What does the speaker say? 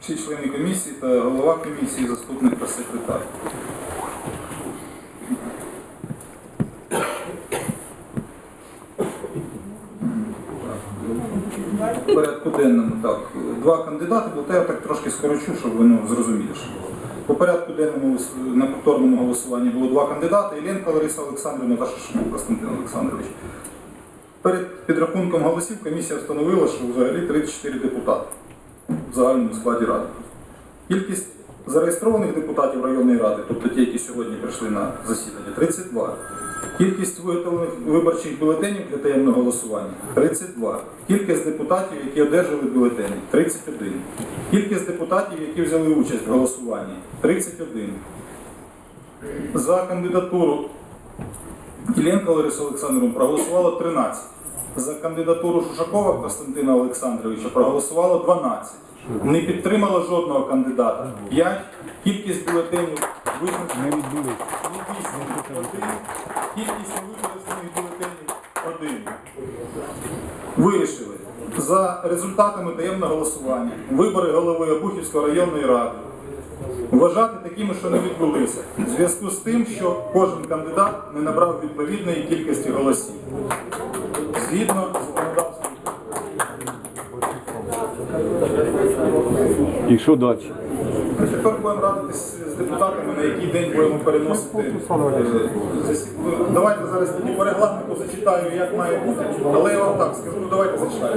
всі члени комісії та голова комісії, заступник та секретар. Порядку денному так. Два кандидати, бо я так трошки скорочу, щоб воно зрозуміліше було. По порядку денному на повторному голосуванні було два кандидати: Єленка Лариса Олександрівна та Шашмук Константин Олександрович. Перед підрахунком голосів комісія встановила, що взагалі 34 депутати загальному складі ради. Кількість зареєстрованих депутатів районної ради, тобто ті, які сьогодні прийшли на засідання, 32. Кількість виготовлених виборчих бюлетенів для таємного голосування 32. Кількість депутатів, які одержали бюлетені 31. Кількість депутатів, які взяли участь в голосуванні 31. За кандидатуру Іллєнка Лариса Олександровна проголосувало 13. За кандидатуру Шушакова Константина Олександровича проголосувало 12. Не підтримало жодного кандидата. 5. Кількість бюлетенів визначена. Не відбулись. Кількість невикористаних бюлетенів 1. Вирішили за результатами таємного голосування вибори голови Обухівської районної ради вважати такими, що не відбулися, в зв'язку з тим, що кожен кандидат не набрав відповідної кількості голосів. Згідно з І що далі? Ми Тепер будемо радитись з депутатами, на який день будемо переносити. е, Давайте зараз по регламенту зачитаю, як має бути, але я вам так скажу, ну давайте зачитаю.